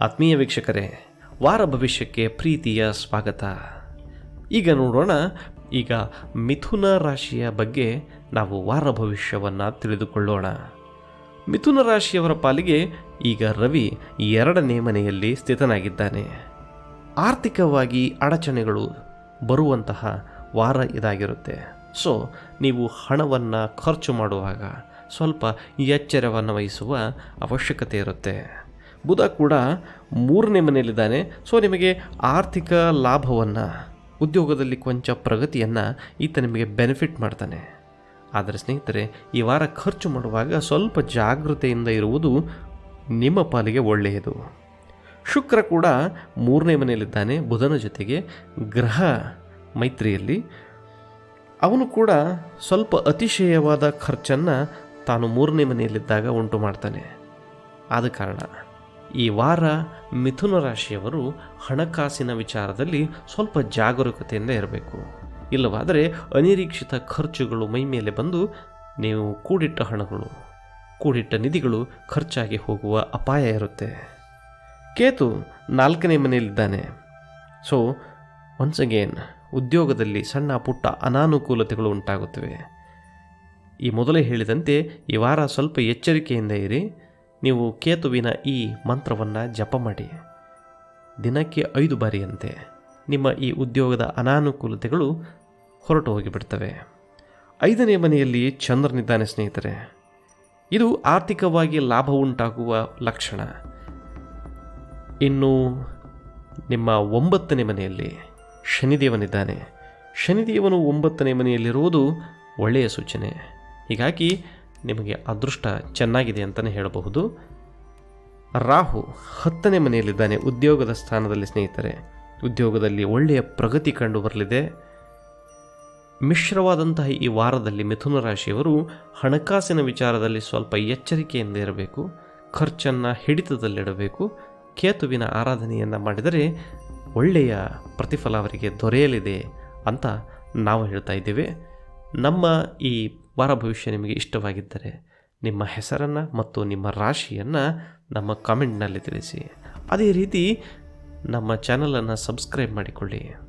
ಆತ್ಮೀಯ ವೀಕ್ಷಕರೇ, ವಾರ ಭವಿಷ್ಯಕ್ಕೆ ಪ್ರೀತಿಯ ಸ್ವಾಗತ. ಈಗ ನೋಡೋಣ, ಈಗ ಮಿಥುನ ರಾಶಿಯ ಬಗ್ಗೆ ನಾವು ವಾರ ಭವಿಷ್ಯವನ್ನು ತಿಳಿದುಕೊಳ್ಳೋಣ. ಮಿಥುನ ರಾಶಿಯವರ ಪಾಲಿಗೆ ಈಗ ರವಿ ಎರಡನೇ ಮನೆಯಲ್ಲಿ ಸ್ಥಿತನಾಗಿದ್ದಾನೆ. ಆರ್ಥಿಕವಾಗಿ ಅಡಚಣೆಗಳು ಬರುವಂತಹ ವಾರ ಇದಾಗಿರುತ್ತೆ. ಸೊ ನೀವು ಹಣವನ್ನು ಖರ್ಚು ಮಾಡುವಾಗ ಸ್ವಲ್ಪ ಎಚ್ಚರವನ್ನು ವಹಿಸುವ ಅವಶ್ಯಕತೆ ಇರುತ್ತೆ. ಬುಧ ಕೂಡ ಮೂರನೇ ಮನೆಯಲ್ಲಿದ್ದಾನೆ. ಸೊ ನಿಮಗೆ ಆರ್ಥಿಕ ಲಾಭವನ್ನು, ಉದ್ಯೋಗದಲ್ಲಿ ಕೊಂಚ ಪ್ರಗತಿಯನ್ನು ಈತ ನಿಮಗೆ ಬೆನಿಫಿಟ್ ಮಾಡ್ತಾನೆ. ಆದರೆ ಸ್ನೇಹಿತರೆ, ಈ ವಾರ ಖರ್ಚು ಮಾಡುವಾಗ ಸ್ವಲ್ಪ ಜಾಗೃತೆಯಿಂದ ಇರುವುದು ನಿಮ್ಮ ಪಾಲಿಗೆ ಒಳ್ಳೆಯದು. ಶುಕ್ರ ಕೂಡ ಮೂರನೇ ಮನೆಯಲ್ಲಿದ್ದಾನೆ, ಬುಧನ ಜೊತೆಗೆ ಗ್ರಹ ಮೈತ್ರಿಯಲ್ಲಿ. ಅವನು ಕೂಡ ಸ್ವಲ್ಪ ಅತಿಶಯವಾದ ಖರ್ಚನ್ನು ತಾನು ಮೂರನೇ ಮನೆಯಲ್ಲಿದ್ದಾಗ ಉಂಟು ಮಾಡ್ತಾನೆ. ಆದ ಕಾರಣ ಈ ವಾರ ಮಿಥುನ ರಾಶಿಯವರು ಹಣಕಾಸಿನ ವಿಚಾರದಲ್ಲಿ ಸ್ವಲ್ಪ ಜಾಗರೂಕತೆಯಿಂದ ಇರಬೇಕು. ಇಲ್ಲವಾದರೆ ಅನಿರೀಕ್ಷಿತ ಖರ್ಚುಗಳು ಮೈ ಮೇಲೆ ಬಂದು ನೀವು ಕೂಡಿಟ್ಟ ಹಣಗಳು, ಕೂಡಿಟ್ಟ ನಿಧಿಗಳು ಖರ್ಚಾಗಿ ಹೋಗುವ ಅಪಾಯ ಇರುತ್ತೆ. ಕೇತು ನಾಲ್ಕನೇ ಮನೆಯಲ್ಲಿದ್ದಾನೆ. ಸೊ ಒನ್ಸ್ ಅಗೇನ್ ಉದ್ಯೋಗದಲ್ಲಿ ಸಣ್ಣ ಪುಟ್ಟ ಅನಾನುಕೂಲತೆಗಳು ಉಂಟಾಗುತ್ತವೆ. ಈ ಮೊದಲೇ ಹೇಳಿದಂತೆ ಈ ವಾರ ಸ್ವಲ್ಪ ಎಚ್ಚರಿಕೆಯಿಂದ ಇರಿ. ನೀವು ಕೇತುವಿನ ಈ ಮಂತ್ರವನ್ನು ಜಪ ಮಾಡಿ. ದಿನಕ್ಕೆ ಐದು ಬಾರಿಯಂತೆ ನಿಮ್ಮ ಈ ಉದ್ಯೋಗದ ಅನಾನುಕೂಲತೆಗಳು ಹೊರಟು ಹೋಗಿಬಿಡ್ತವೆ. ಐದನೇ ಮನೆಯಲ್ಲಿ ಚಂದ್ರನಿದ್ದಾನೆ ಸ್ನೇಹಿತರೆ. ಇದು ಆರ್ಥಿಕವಾಗಿ ಲಾಭ ಉಂಟಾಗುವ ಲಕ್ಷಣ. ಇನ್ನು ನಿಮ್ಮ ಒಂಬತ್ತನೇ ಮನೆಯಲ್ಲಿ ಶನಿದೇವನಿದ್ದಾನೆ. ಶನಿದೇವನು ಒಂಬತ್ತನೇ ಮನೆಯಲ್ಲಿರುವುದು ಒಳ್ಳೆಯ ಸೂಚನೆ. ಹೀಗಾಗಿ ನಿಮಗೆ ಅದೃಷ್ಟ ಚೆನ್ನಾಗಿದೆ ಅಂತಲೇ ಹೇಳಬಹುದು. ರಾಹು ಹತ್ತನೇ ಮನೆಯಲ್ಲಿದ್ದಾನೆ, ಉದ್ಯೋಗದ ಸ್ಥಾನದಲ್ಲಿ ಸ್ನೇಹಿತರೆ. ಉದ್ಯೋಗದಲ್ಲಿ ಒಳ್ಳೆಯ ಪ್ರಗತಿ ಕಂಡು ಬರಲಿದೆ ಮಿಶ್ರವಾದಂತಹ ಈ ವಾರದಲ್ಲಿ ಮಿಥುನ ರಾಶಿಯವರು ಹಣಕಾಸಿನ ವಿಚಾರದಲ್ಲಿ ಸ್ವಲ್ಪ ಎಚ್ಚರಿಕೆಯಿಂದ ಇರಬೇಕು, ಖರ್ಚನ್ನು ಹಿಡಿತದಲ್ಲಿಡಬೇಕು. ಕೇತುವಿನ ಆರಾಧನೆಯನ್ನು ಮಾಡಿದರೆ ಒಳ್ಳೆಯ ಪ್ರತಿಫಲ ಅವರಿಗೆ ದೊರೆಯಲಿದೆ ಅಂತ ನಾವು ಹೇಳ್ತಾ ಇದ್ದೇವೆ. ನಮ್ಮ ಈ ವಾರ ಭವಿಷ್ಯ ನಿಮಗೆ ಇಷ್ಟವಾಗಿದ್ದರೆ ನಿಮ್ಮ ಹೆಸರನ್ನು ಮತ್ತು ನಿಮ್ಮ ರಾಶಿಯನ್ನು ನಮ್ಮ ಕಾಮೆಂಟ್ನಲ್ಲಿ ತಿಳಿಸಿ. ಅದೇ ರೀತಿ ನಮ್ಮ ಚಾನಲನ್ನು ಸಬ್ಸ್ಕ್ರೈಬ್ ಮಾಡಿಕೊಳ್ಳಿ.